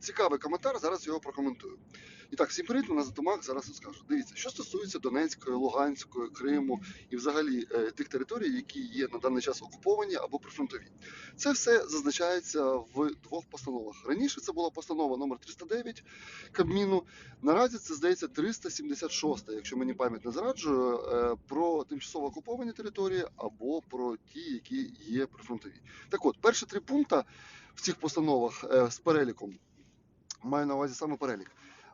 цікавий коментар, зараз його прокоментую. І так, всім привіт, мене Затомак, зараз розкажу. Дивіться, що стосується Донецької, Луганської, Криму і взагалі е, тих територій, які є на даний час окуповані або прифронтові. Це все зазначається в двох постановах. Раніше це була постанова номер 309 Кабміну. Наразі це здається 376, якщо мені пам'ять не зраджує, е, про тимчасово окуповані території або про ті, які є прифронтові. Так от, перші три пункти в цих постановах е, з переліком маю на увазі саме перелік.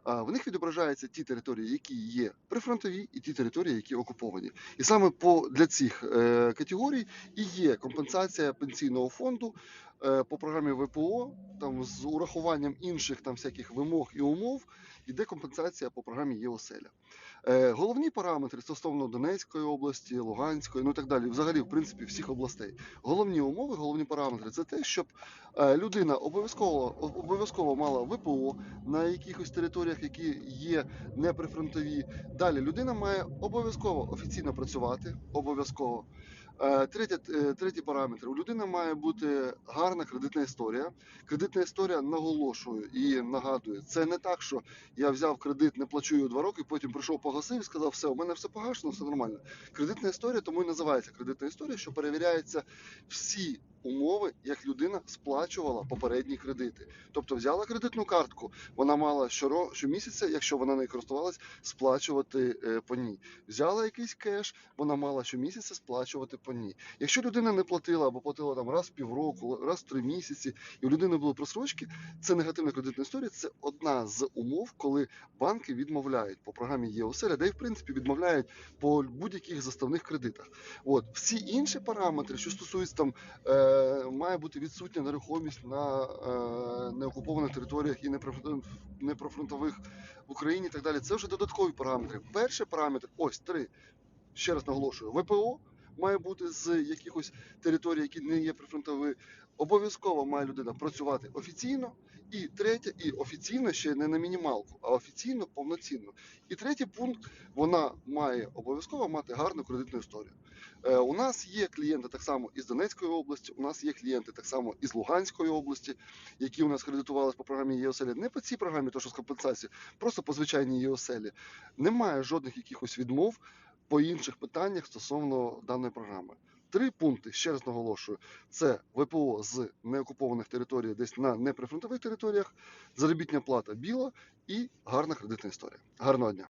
В них відображаються ті території, які є прифронтові, і ті території, які окуповані. І саме по для цих е, категорій і є компенсація пенсійного фонду е, по програмі ВПО, там з урахуванням інших там всяких вимог і умов, іде компенсація по програмі ЄОСЕЛЯ. Е, головні параметри стосовно Донецької області, Луганської, ну і так далі, взагалі, в принципі, всіх областей. Головні умови, головні параметри це те, щоб е, людина обов'язково обов'язково мала ВПО на якихось територіях, які є неприфронтові. Далі людина має обов'язково офіційно працювати, обов'язково. Е, Третє, е, третій параметр. У людини має бути гарна кредитна історія. Кредитна історія наголошую і нагадую, це не так, що я взяв кредит, не плачу його два роки, потім прийшов погасив і сказав, все, у мене все погашено, все нормально. Кредитна історія тому і називається кредитна історія, що перевіряється всі умови, як людина сплачувала попередні кредити. Тобто взяла кредитну картку, вона мала щомісяця, якщо вона не користувалась, сплачувати е, по ній. Взяла якийсь кеш, вона мала щомісяця сплачувати по ній. Якщо людина не платила або платила там раз в півроку, раз в три місяці, і у людини були просрочки, це негативна кредитна історія. Це одна з умов, коли банки відмовляють по програмі ЄОСЕЛЯ, де в принципі відмовляють по будь-яких заставних кредитах. От всі інші параметри, що стосуються там, е, має бути відсутня нерухомість на е, неокупованих територіях і неприфронтових в Україні і так далі. Це вже додаткові параметри. Перший параметр, ось три. Ще раз наголошую, ВПО має бути з якихось територій, які не є прифронтові. Обов'язково має людина працювати офіційно. І третє, і офіційно ще не на мінімалку, а офіційно повноцінно. І третій пункт вона має обов'язково мати гарну кредитну історію. Е, у нас є клієнти так само із Донецької області, у нас є клієнти так само із Луганської області, які у нас кредитувалися по програмі ЄОСЕЛі. Не по цій програмі, то що з компенсації, просто по звичайній ЄОСЕЛі. Немає жодних якихось відмов по інших питаннях стосовно даної програми. Три пункти, ще раз наголошую: це ВПО з неокупованих територій, десь на неприфронтових територіях, заробітня плата біла і гарна кредитна історія. Гарного дня!